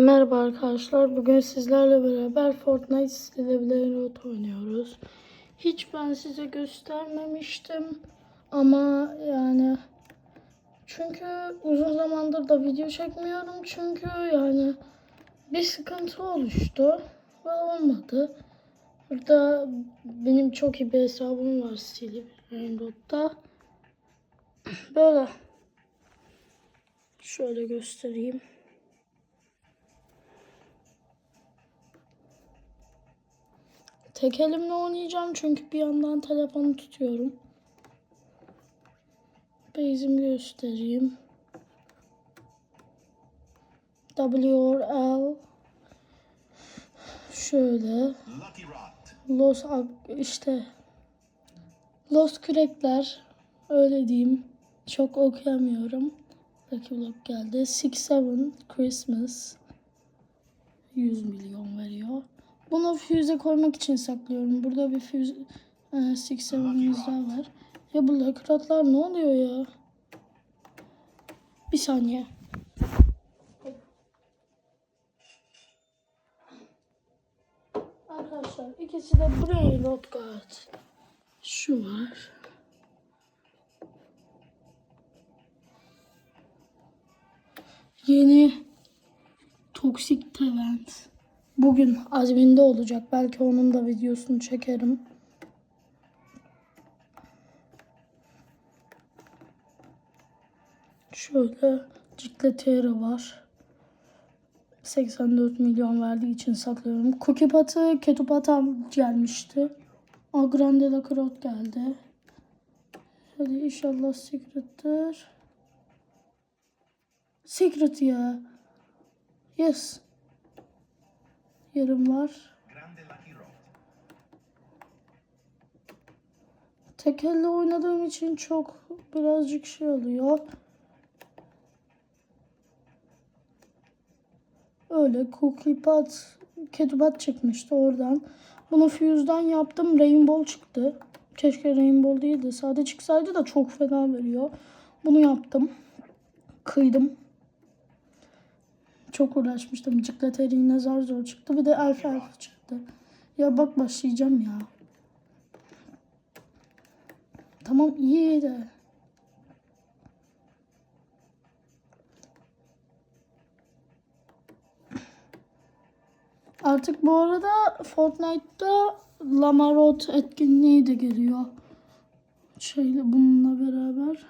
Merhaba arkadaşlar. Bugün sizlerle beraber Fortnite Road oynuyoruz. Hiç ben size göstermemiştim. Ama yani çünkü uzun zamandır da video çekmiyorum. Çünkü yani bir sıkıntı oluştu ve olmadı. Burada benim çok iyi bir hesabım var Road'da. Böyle. Şöyle göstereyim. Tek elimle oynayacağım çünkü bir yandan telefonu tutuyorum. Base'imi göstereyim. W or L şöyle. Los işte Los Kürekler öyle diyeyim. Çok okuyamıyorum. Lucky Block geldi. 6-7 Christmas 100 milyon veriyor. Bunu füze koymak için saklıyorum. Burada bir füze e, 6-7'miz daha var. Ya bu lakratlar ne oluyor ya? Bir saniye. Arkadaşlar ikisi de Brain Rot Guard. Şu var. Yeni Toksik Talent. Bugün Azmin'de olacak. Belki onun da videosunu çekerim. Şöyle Cikletera var. 84 milyon verdiği için saklıyorum. Cookie Pat'ı Ketupat'a gelmişti. Agrande La Crot geldi. Hadi inşallah Secret'tir. Secret ya. Yes. Yarım var. Grande Lucky Rod. Tek elle oynadığım için çok birazcık şey oluyor. Öyle cookie pat, ketupat çıkmıştı oradan. Bunu fuse'dan yaptım. Rainbow çıktı. Keşke Rainbow değil de sade çıksaydı da çok fena veriyor. Bunu yaptım. Kıydım. Çok uğraşmıştım. Cikleteri yine zar zor çıktı. Bir de elf elf çıktı. Ya bak başlayacağım ya. Tamam iyi de. Artık bu arada Fortnite'da Lamarot etkinliği de geliyor. Şeyle bununla beraber.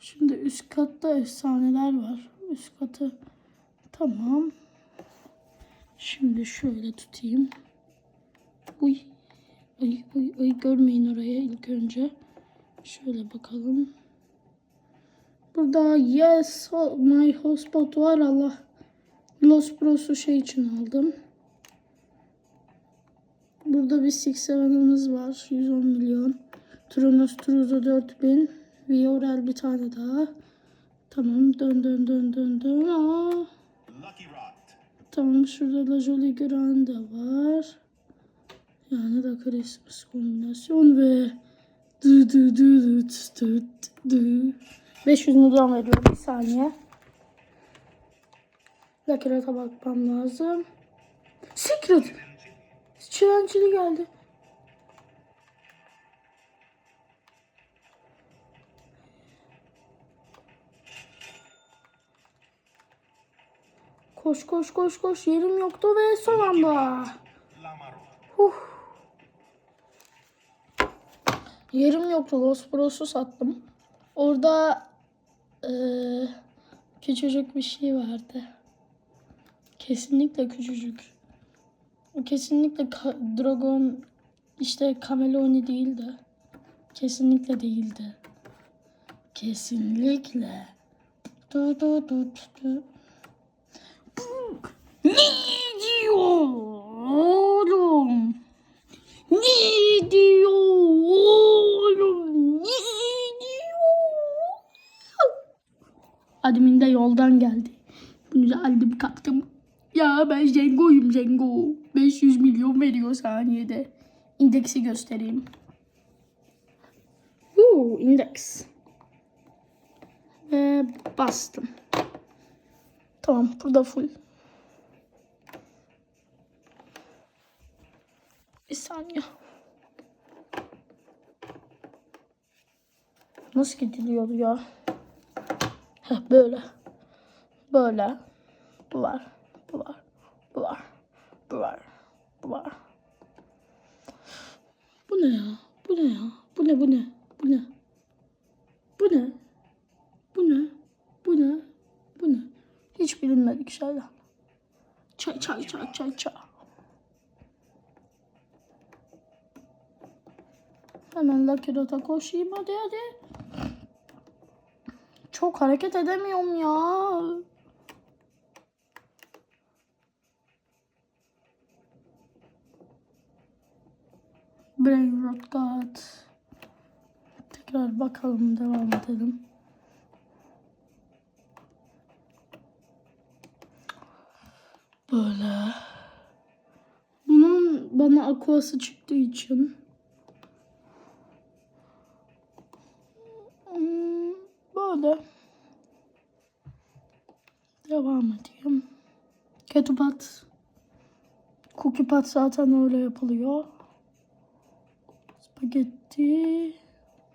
Şimdi üst katta efsaneler var. Üst katı tamam. Şimdi şöyle tutayım. Uy. Ay, ay, ay görmeyin oraya ilk önce. Şöyle bakalım. Burada yes oh, my hotspot var Allah. Los Bros'u şey için aldım. Burada bir 6-7'ımız var. 110 milyon. Tronos Truzo 4000. Viorel bir tane daha. Tamam dön dön dön dön dön. Aa. Tamam şurada La Jolie Grande var. Yani da Christmas kombinasyon ve dı dı dı dı dı dı. 500 milyon veriyorum bir saniye. Lakirata bakmam lazım. Secret. Çilencili geldi. Koş koş koş koş yerim yoktu ve son anda. Huh. Yerim yoktu. Los Bros'u sattım. Orada eee, küçücük bir şey vardı. Kesinlikle küçücük. Kesinlikle Dragon işte Kameloni değildi. Kesinlikle değildi. Kesinlikle. Du, du, du, du, du. Ne? Admin de yoldan geldi. Bunu da aldım. Ya ben Zengo'yum Zengo. 500 milyon veriyor saniyede. İndeksi göstereyim. Woo, indeks. Ve bastım. Tamam burada full. Bir saniye. Nasıl gidiliyor ya? Heh, böyle. Böyle. Bu var. Bu var. Bu var. Bu var. Bu var. Bu ne ya? Bu ne ya? Bu ne bu ne? Bu ne? Bu ne? Bu ne? Bu ne? Bu ne? Hiç bilinmedik şeyler. Çay çay çay çay çay. Hemen Lucky Dot'a koşayım hadi hadi. Çok hareket edemiyorum ya. Brain Rot God. Tekrar bakalım devam edelim. Böyle. Bunun bana aquası çıktığı için böyle devam edeyim. Ketupat. Cookie pat zaten öyle yapılıyor. Spagetti.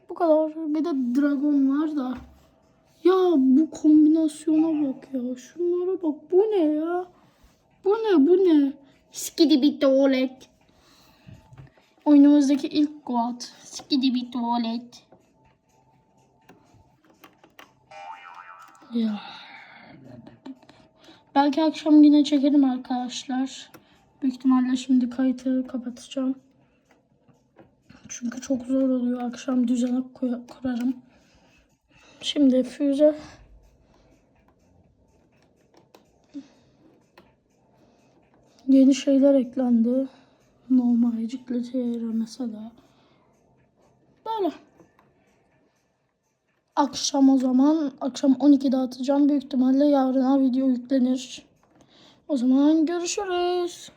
Bu kadar. Bir de dragon var da. Ya bu kombinasyona bak ya. Şunlara bak. Bu ne ya? Bu ne bu ne? Skidi bir tuvalet. Oyunumuzdaki ilk god. Skidi bir tuvalet. Ya. Belki akşam yine çekerim arkadaşlar. Büyük ihtimalle şimdi kayıtı kapatacağım. Çünkü çok zor oluyor. Akşam düzene koy- kurarım. Şimdi füze. Yeni şeyler eklendi. Normal cikletiyere mesela. Böyle. Akşam o zaman. Akşam 12'de atacağım. Büyük ihtimalle yarına video yüklenir. O zaman görüşürüz.